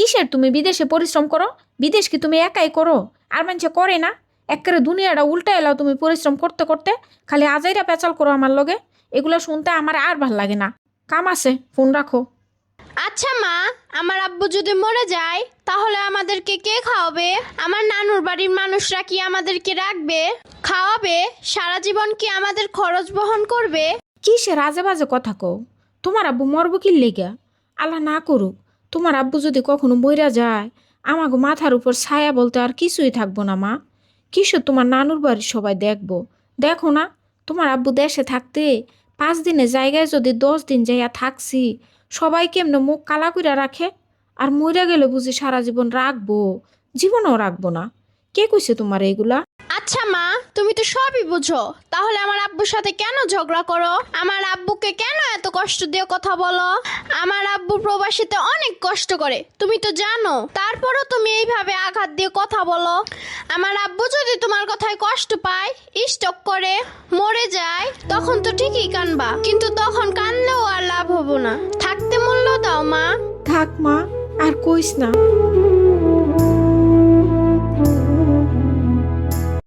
কিসের তুমি বিদেশে পরিশ্রম করো? বিদেশ কি তুমি একাই করো? আর মানুষে করে না। একেবারে দুনিয়াটা উল্টা এলাও তুমি পরিশ্রম করতে করতে। খালি আজাইরা পেঁচাল করো আমার লগে। এগুলো শুনতে আমার আর ভালো লাগে না। কাম আছে ফোন রাখো। আচ্ছা মা আমার আব্বু যদি মরে যায় তাহলে আমাদেরকে কে খাওয়াবে? আমার নানুর বাড়ির মানুষরা কি আমাদেরকে রাখবে? খাওয়াবে? সারা জীবন কি আমাদের খরচ বহন করবে? কিসের রাজে বাজে কথা কও? তোমার আব্বু মরবো কি লেগা? আল্লাহ না করুক। তোমার আব্বু যদি কখনো বইরা যায় আমাকে মাথার উপর ছায়া বলতে আর কিছুই থাকব না, মা। কিসের তোমার নানুর বাড়ির সবাই দেখব? দেখো না, তোমার আব্বু দেশে থাকতে পাঁচ দিনের জায়গায় যদি দশ দিন যাইয়া থাকছি, সবাই কেমনে মুখ কালা কইরা রাখে? আর মইরা গেলে বুঝি সারা জীবন রাখব, জীবনও রাখব না। কে কইছে তোমার এইগুলা? আচ্ছা মা, তুমি তো সবই বুঝো। তাহলে আমার আব্বুর সাথে কেন ঝগড়া করো? আমার আব্বুকে কেন এত কষ্ট দিয়ে কথা বলো? আমার আব্বু প্রবাসীতে অনেক কষ্ট করে। তুমি তো জানো। তারপরও তুমি এইভাবে আঘাত দিয়ে কথা বলো। আমার আব্বু যদি তোমার কথায় কষ্ট পায়, স্টক করে, মরে যায়, তখন তো ঠিকই কানবা। কিন্তু তখন কানলেও আর লাভ হব না। থাকতে মূল্য দাও, মা। থাক, মা। আর কইস না।